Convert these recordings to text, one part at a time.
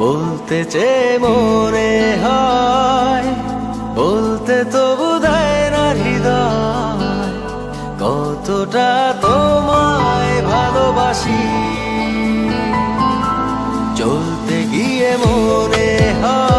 বলতে চে মোরে হয়, বলতে তো বুধায় না হৃদয়, কতটা তোমায় ভালোবাসি। চলতে গিয়ে মোরে হয়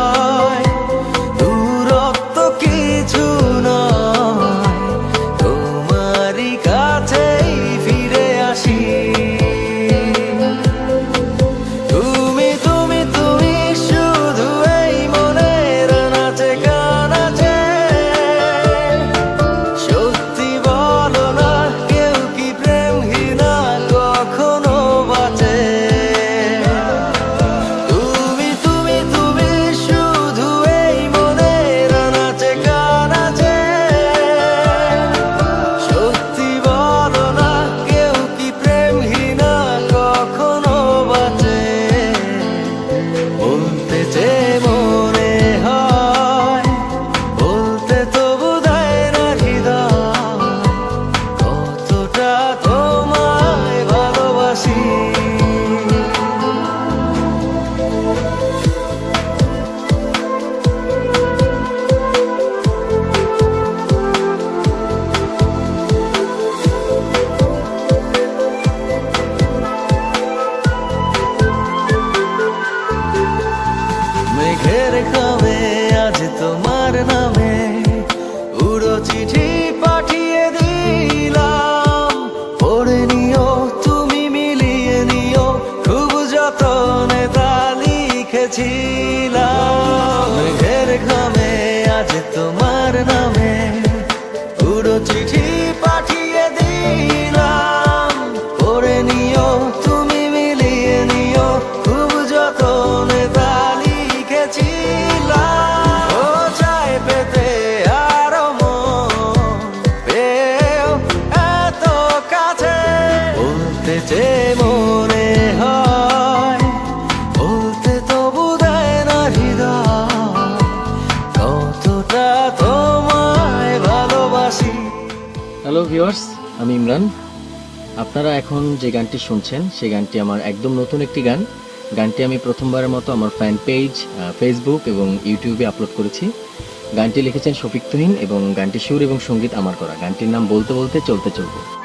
চিঠি পাঠিয়ে দিলাম। পড়ে নিও, তুমি মিলিয়ে নিও, খুব যতনে তা লিখেছিলাম। ঘের খামে আজ তোমার চে মনে হয়, বলতে না হৃদয়। কতটা তোমায় ভালোবাসি। হ্যালো ভিউয়ার্স আমি ইমরান। আপনারা এখন যে গানটি শুনছেন, সেই গানটি আমার একদম নতুন একটি গান। গানটি আমি প্রথমবারের মতো আমার ফ্যান পেজ ফেসবুক এবং ইউটিউবে আপলোড করেছি। গানটি লিখেছেন শফিক তুহিন এবং গানটি সুর এবং সংগীত আমার করা। গানটির নাম বলতে বলতে চলতে চলতে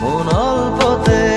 moon